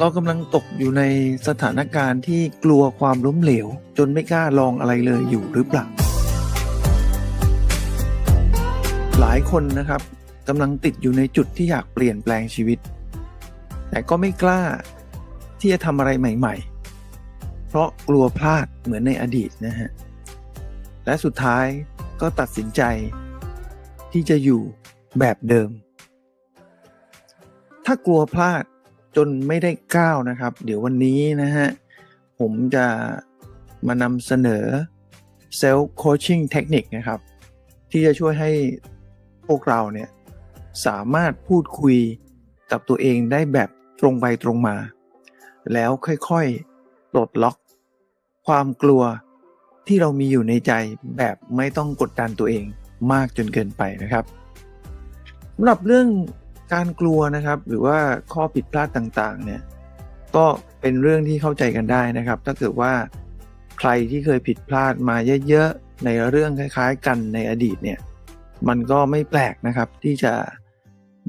เรากำลังตกอยู่ในสถานการณ์ที่กลัวความล้มเหลว จนไม่กล้าลองอะไรเลยอยู่หรือเปล่า หลายคนนะครับกำลังติดอยู่ในจุดที่อยากเปลี่ยนแปลงชีวิต แต่ก็ไม่กล้าที่จะทำอะไรใหม่ ๆ เพราะกลัวพลาดเหมือนในอดีตนะฮะ และสุดท้ายก็ตัดสินใจ ที่จะอยู่แบบเดิม ถ้ากลัวพลาด จนไม่ได้ก้าวนะครับ เดี๋ยววันนี้นะฮะ ผมจะมานำเสนอ Self Coaching Technique นะครับ ที่จะช่วยให้พวกเราเนี่ย สามารถพูดคุยกับตัวเองได้แบบตรงไปตรงมา แล้วค่อยๆปลดล็อก ความกลัวที่เรามีอยู่ในใจแบบไม่ต้องกดดันตัวเองมากจนเกินไปนะครับสำหรับเรื่อง การกลัวนะครับหรือว่าข้อผิดพลาดต่างๆเนี่ยก็เป็นเรื่องที่เข้าใจกันได้นะครับ ถ้าเกิดว่าใครที่เคยผิดพลาดมาเยอะๆในเรื่องคล้ายๆ กันในอดีตเนี่ยมันก็ไม่แปลกนะครับที่จะ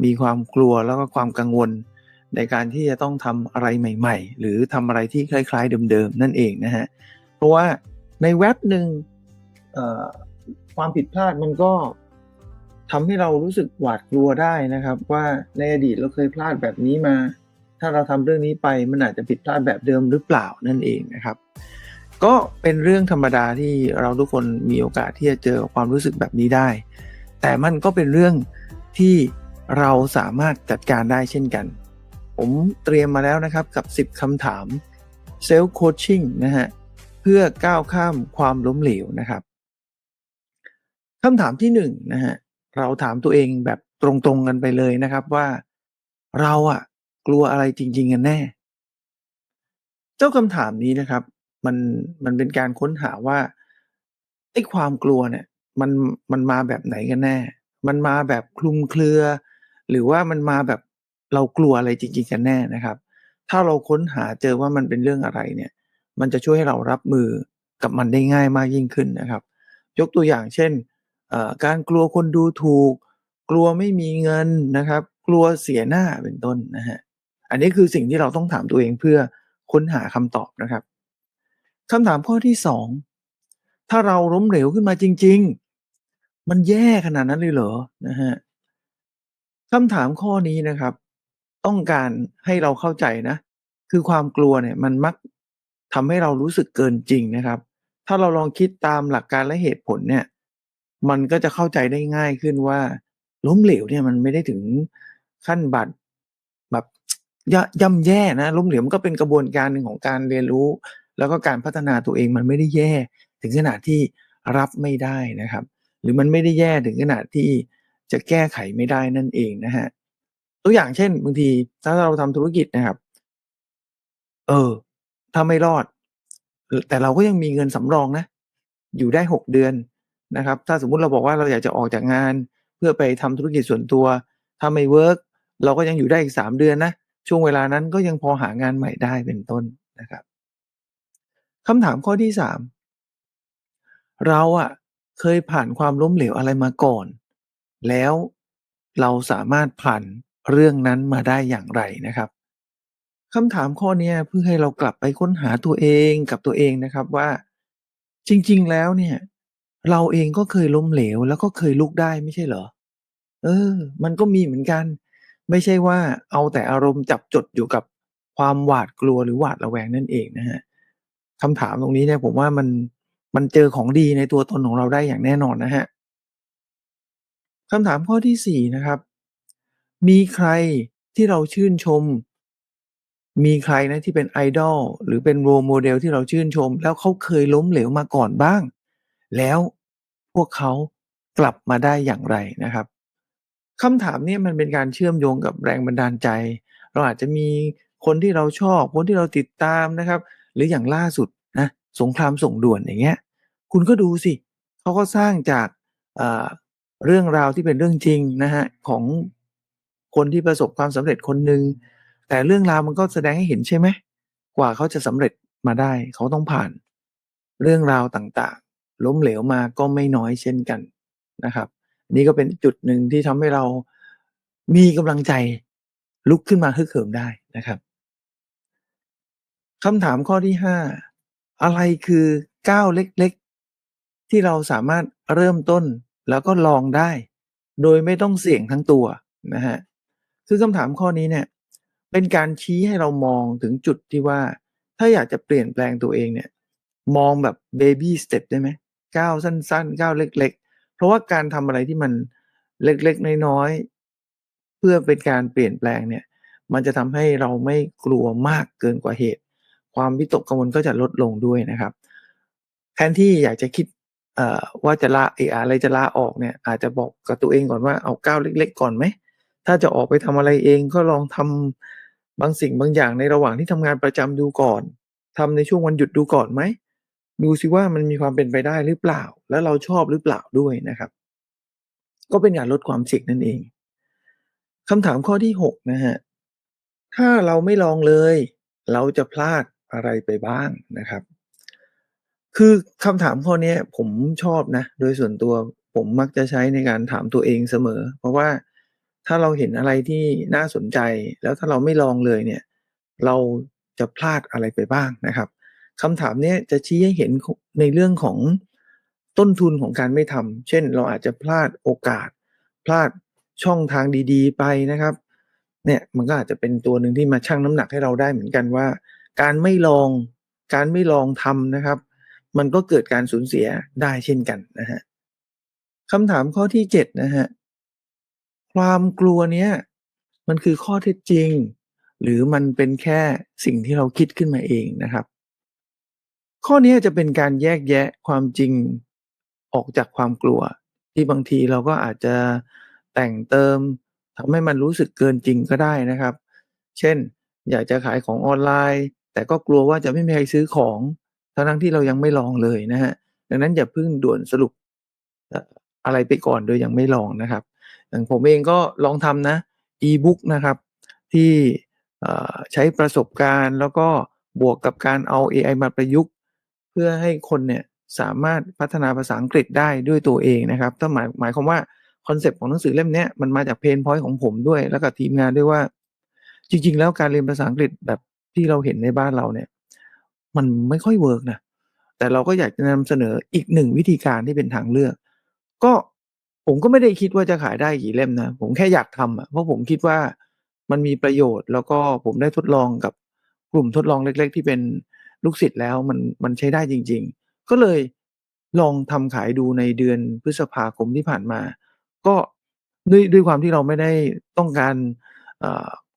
มีความกลัวแล้วก็ความกังวล ในการที่จะต้องทำอะไรใหม่ ๆ หรือทำอะไรที่คล้าย ๆ เดิมๆนั่นเองนะฮะเพราะว่าในเว็บหนึ่งความผิดพลาดมันก็ ทำให้เรารู้สึกหวาดกลัวได้นะครับ ว่าในอดีตเราเคยพลาดแบบนี้มา ถ้าเราทำเรื่องนี้ไปมันอาจจะผิดพลาดแบบเดิมหรือเปล่านั่นเองนะครับ ก็เป็นเรื่องธรรมดาที่เราทุกคนมีโอกาสที่จะเจอความรู้สึกแบบนี้ได้ แต่มันก็เป็นเรื่องที่เราสามารถจัดการได้เช่นกัน ผมเตรียมมาแล้วนะครับกับ 10คำถามเซลล์โคชชิ่งนะฮะเพื่อก้าวข้ามความล้มเหลวนะครับคำถามที่หนึ่งนะฮะ เราถามตัวเองแบบตรงๆกันไปเลยนะครับว่า เราอะกลัวอะไรจริง ๆ กันแน่ เจ้าคำถามนี้นะครับ มันมันเป็นการค้นหาว่าไอ้ความกลัวเนี่ย มันมันมาแบบไหนกันแน่ มันมาแบบคลุมเครือ หรือว่ามันมาแบบเรากลัวอะไรจริง ๆ กันแน่นะครับ ถ้าเราค้นหาเจอว่ามันเป็นเรื่องอะไรเนี่ย มันจะช่วยให้เรารับมือกับมันได้ง่ายมากยิ่งขึ้นนะครับ ยกตัวอย่างเช่น การกลัวคนดูถูก กลัวไม่มีเงินนะครับ กลัวเสียหน้าเป็นต้นนะฮะอันนี้คือสิ่งที่เราต้องถามตัวเองเพื่อค้นหาคำตอบนะครับคำถามข้อที่สองถ้าเราล้มเหลวขึ้นมาจริง ๆ มันแย่ขนาดนั้นเลยเหรอนะฮะคำถามข้อนี้นะครับ ต้องการให้เราเข้าใจนะ คือความกลัวเนี่ยมันมักทำให้เรารู้สึกเกินจริงนะครับ ถ้าเราลองคิดตามหลักการและเหตุผลเนี่ย มันก็จะเข้าใจได้ง่ายขึ้นว่า ล้มเหลวเนี่ยมันไม่ได้ถึงขั้นบัดแบบยะย่ำแย่นะล้มเหลวมันก็เป็นกระบวนการหนึ่งของการเรียนรู้ แล้วก็การพัฒนาตัวเองมันไม่ได้แย่ ถึงขนาดที่รับไม่ได้นะครับ หรือมันไม่ได้แย่ถึงขนาดที่จะแก้ไขไม่ได้นั่นเองนะฮะตัวอย่างเช่นบางทีถ้าเราทำธุรกิจนะครับ เออ ถ้าไม่รอด แต่เราก็ยังมีเงินสำรองนะ อยู่ได้หกเดือน นะครับ ถ้าสมมุติเราบอกว่าเราอยากจะออกจากงาน เพื่อไปทำธุรกิจส่วนตัว ถ้าไม่เวิร์กเราก็ยังอยู่ได้อีกสามเดือนนะช่วงเวลานั้นก็ยังพอหางานใหม่ได้เป็นต้นนะครับคำถามข้อที่สามเราอะเคยผ่านความล้มเหลวอะไรมาก่อน แล้วเราสามารถผ่านเรื่องนั้นมาได้อย่างไรนะครับคำถามข้อนี้เพื่อให้เรากลับไปค้นหาตัวเองกับตัวเองนะครับว่า จริง ๆ แล้วเนี่ย เราเองก็เคยล้มเหลว แล้วก็เคยลุกได้ไม่ใช่เหรอ เออ มันก็มีเหมือนกัน ไม่ใช่ว่าเอาแต่อารมณ์จับจดอยู่กับความหวาดกลัวหรือหวาดระแวงนั่นเองนะฮะคำถามตรงนี้เนี่ยผมว่ามันมันเจอของดีในตัวตนของเราได้อย่างแน่นอนนะฮะคำถามข้อที่สี่นะครับ มีใครที่เราชื่นชม มีใครนะที่เป็นไอดอลหรือเป็นโรโมเดลที่เราชื่นชม แล้วเขาเคยล้มเหลวมาก่อนบ้าง แล้วพวกเขากลับมาได้อย่างไรนะครับคำถามนี้มันเป็นการเชื่อมโยงกับแรงบันดาลใจ เราอาจจะมีคนที่เราชอบคนที่เราติดตามนะครับ หรืออย่างล่าสุดนะสงครามส่งด่วนอย่างเงี้ย คุณก็ดูสิเขาก็สร้างจากเรื่องราวที่เป็นเรื่องจริงนะฮะของคนที่ประสบความสำเร็จคนหนึ่งแต่เรื่องราวมันก็แสดงให้เห็นใช่ไหมกว่าเขาจะสำเร็จมาได้ เขาต้องผ่านเรื่องราวต่าง ล้มเหลวมาก็ไม่น้อยเช่นกันนะครับ นี่ก็เป็นจุดหนึ่งที่ทำให้เรามีกำลังใจลุกขึ้นมาฮึกเหิมได้นะครับคำถามข้อที่ 5 อะไรคือก้าวเล็กๆ ที่เราสามารถเริ่มต้นแล้วก็ลองได้ โดยไม่ต้องเสี่ยงทั้งตัวนะครับคือคำถามข้อนี้เนี่ยเป็นการชี้ให้เรามองถึงจุดที่ว่า ถ้าอยากจะเปลี่ยนแปลงตัวเองเนี่ย มองแบบ baby step ได้ไหม ก้าวสั้นๆก้าวเล็ก ๆ เพราะว่าการทำอะไรที่มันเล็กๆน้อยๆเพื่อเป็นการเปลี่ยนแปลงเนี่ย มันจะทำให้เราไม่กลัวมากเกินกว่าเหตุ ความวิตกกังวลก็จะลดลงด้วยนะครับ แทนที่อยากจะคิดว่าจะลาเออะอะไรจะลาออกเนี่ย อาจจะบอกกับตัวเองก่อนว่าเอาก้าวเล็ก ๆ ก่อนไหมถ้าจะออกไปทำอะไรเองก็ลองทำบางสิ่งบางอย่างในระหว่างที่ทำงานประจำดูก่อนทำในช่วงวันหยุดดูก่อนไหม ดูซิว่ามันมีความเป็นไปได้หรือเปล่า แล้วเราชอบหรือเปล่าด้วยนะครับ ก็เป็นการลดความเสี่ยงนั่นเองคำถามข้อที่ 6 นะครับถ้าเราไม่ลองเลย เราจะพลาดอะไรไปบ้างนะครับ คือคำถามข้อนี้ผมชอบนะ โดยส่วนตัวผมมักจะใช้ในการถามตัวเองเสมอ เพราะว่าถ้าเราเห็นอะไรที่น่าสนใจ แล้วถ้าเราไม่ลองเลยเนี่ย เราจะพลาดอะไรไปบ้างนะครับ คำถามนี้จะชี้ให้เห็นในเรื่องของต้นทุนของการไม่ทำเช่น เราอาจจะพลาดโอกาส พลาดช่องทางดีๆ ไปนะครับ เนี่ยมันก็อาจจะเป็นตัวหนึ่งที่มาชั่งน้ำหนักให้เราได้เหมือนกันว่า การไม่ลองการไม่ลองทำนะครับ มันก็เกิดการสูญเสียได้เช่นกันนะครับคำถามข้อที่7นะครับความกลัวเนี้ยมันคือข้อเท็จจริง หรือมันเป็นแค่สิ่งที่เราคิดขึ้นมาเองนะครับ ข้อนี้จะเป็นการแยกแยะความจริงออกจากความกลัว ที่บางทีเราก็อาจจะแต่งเติมทำให้มันรู้สึกเกินจริงก็ได้นะครับ เช่น อยากจะขายของออนไลน์ แต่ก็กลัวว่าจะไม่มีใครซื้อของทั้งที่เรายังไม่ลองเลยนะครับดังนั้นอย่าเพิ่งด่วนสรุปอะไรไปก่อนโดยยังไม่ลองนะครับอย่างผมเองก็ลองทำนะอี-บุ๊กนะครับ ที่ใช้ประสบการณ์แล้วก็บวกกับการเอาเอไอมาประยุกต์ เพื่อให้คนเนี่ยสามารถพัฒนาภาษาอังกฤษได้ด้วยตัวเองนะครับก็หมายหมายความว่าคอนเซปต์ของหนังสือเล่มนี้มันมาจากเพนพอยต์ของผมด้วย แล้วกับทีมงานด้วยว่า จริง ๆ แล้วการเรียนภาษาอังกฤษแบบที่เราเห็นในบ้านเราเนี่ย มันไม่ค่อยเวิร์กนะแต่เราก็อยากจะนำเสนออีก1วิธีการที่เป็นทางเลือก ก็ผมก็ไม่ได้คิดว่าจะขายได้กี่เล่มนะ ผมแค่อยากทำอะเพราะผมคิดว่ามันมีประโยชน์ แล้วก็ผมได้ทดลองกับกลุ่มทดลองเล็ก ๆ ที่เป็น ลูกศิษย์แล้วมันมันใช้ได้จริง ๆ ก็เลยลองทำขายดูในเดือนพฤษภาคมที่ผ่านมา ก็ด้วยด้วยความที่เราไม่ได้ต้องการ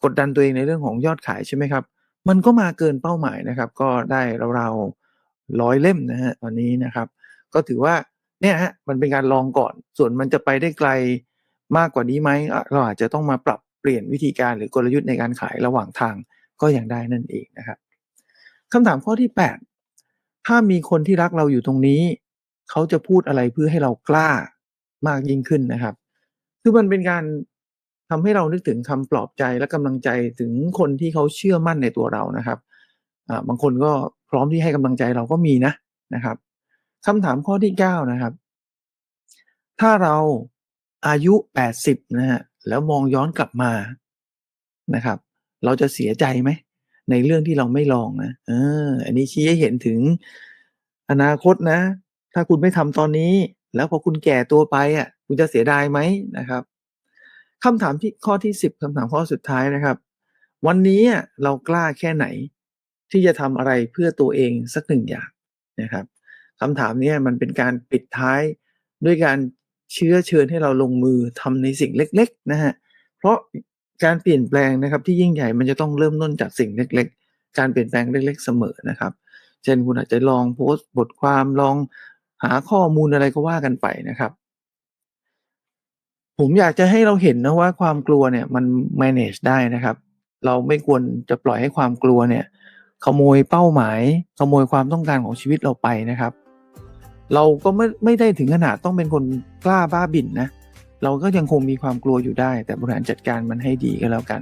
กดดันตัวเองในเรื่องของยอดขายใช่ไหมครับ มันก็มาเกินเป้าหมายนะครับ ก็ได้ราวๆ100เล่มนะครับตอนนี้นะครับ ก็ถือว่าเนี่ยครับมันเป็นการลองก่อน ส่วนมันจะไปได้ไกลมากกว่านี้ไหมเราอาจจะต้องมาปรับเปลี่ยนวิธีการหรือกลยุทธ์ในการขายระหว่างทางก็ยังได้นั่นเองนะครับ คำถามข้อที่ 8 ถ้ามีคนที่รักเราอยู่ตรงนี้ เขาจะพูดอะไรเพื่อให้เรากล้ามากยิ่งขึ้นนะครับ คือมันเป็นการทำให้เรานึกถึงคำปลอบใจและกำลังใจถึงคนที่เขาเชื่อมั่นในตัวเรานะครับบางคนก็พร้อมที่ให้กำลังใจเราก็มีนะนะครับคำถามข้อที่9นะครับ ถ้าเราอายุ 80นะครับแล้วมองย้อนกลับมานะครับ เราจะเสียใจไหม ในเรื่องที่เราไม่ลองนะเออ อันนี้ชี้ให้เห็นถึงอนาคตนะ ถ้าคุณไม่ทำตอนนี้ แล้วพอคุณแก่ตัวไปอะ คุณจะเสียดายไหมนะครับคำถามที่ข้อที่10คำถามข้อสุดท้ายนะครับ วันนี้เรากล้าแค่ไหน ที่จะทำอะไรเพื่อตัวเองสัก1อย่างนะครับคำถามนี้มันเป็นการปิดท้ายด้วยการเชื้อเชิญให้เราลงมือทำในสิ่งเล็ก ๆ นะครับเพราะ การเปลี่ยนแปลงนะครับที่ยิ่งใหญ่มันจะต้องเริ่มต้นจากสิ่งเล็ก ๆ การเปลี่ยนแปลงเล็ก ๆ เสมอนะครับ เช่นคุณอาจจะลองโพสต์บทความลองหาข้อมูลอะไรก็ว่ากันไปนะครับ ผมอยากจะให้เราเห็นนะว่าความกลัวเนี่ยมัน manage ได้นะครับ เราไม่ควรจะปล่อยให้ความกลัวเนี่ยขโมยเป้าหมาย ขโมยความต้องการของชีวิตเราไปนะครับ เราก็ไม่ไม่ได้ถึงขนาดต้องเป็นคนกล้าบ้าบิ่นนะ เราก็ยังคงมีความกลัวอยู่ได้ แต่บริหารจัดการมันให้ดีก็แล้วกัน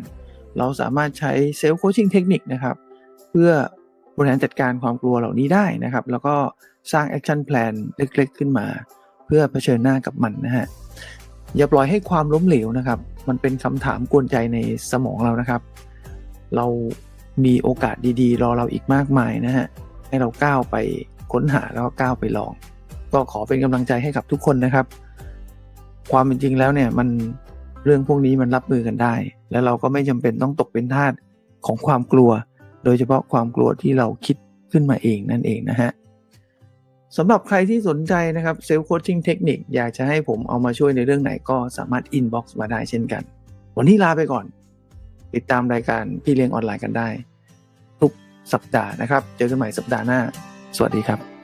เราสามารถใช้ self coaching technique นะครับ เพื่อบริหารจัดการความกลัวเหล่านี้ได้นะครับ แล้วก็สร้าง action plan เล็กๆ ขึ้นมา เพื่อเผชิญหน้ากับมันนะครับอย่าปล่อยให้ความล้มเหลวนะครับ มันเป็นคำถามกวนใจในสมองเรานะครับ เรามีโอกาสดีๆ รอเราอีกมากมายนะฮะให้เราก้าวไปค้นหาแล้วก็ก้าวไปลอง ก็ขอเป็นกำลังใจให้กับทุกคนนะครับ ความเป็นจริงแล้วเนี่ยมันเรื่องพวกนี้มันรับมือกันได้ แล้วเราก็ไม่จำเป็นต้องตกเป็นทาสของความกลัว โดยเฉพาะความกลัวที่เราคิดขึ้นมาเองนั่นเองนะฮะสำหรับใครที่สนใจนะครับเซลล์โคชชิ่งเทคนิคอยากจะให้ผมเอามาช่วยในเรื่องไหนก็สามารถอินบ็อกซ์มาได้เช่นกัน วันนี้ลาไปก่อน ติดตามรายการพี่เลี้ยงออนไลน์กันได้ ทุกสัปดาห์นะครับ เจอกันใหม่สัปดาห์หน้า สวัสดีครับ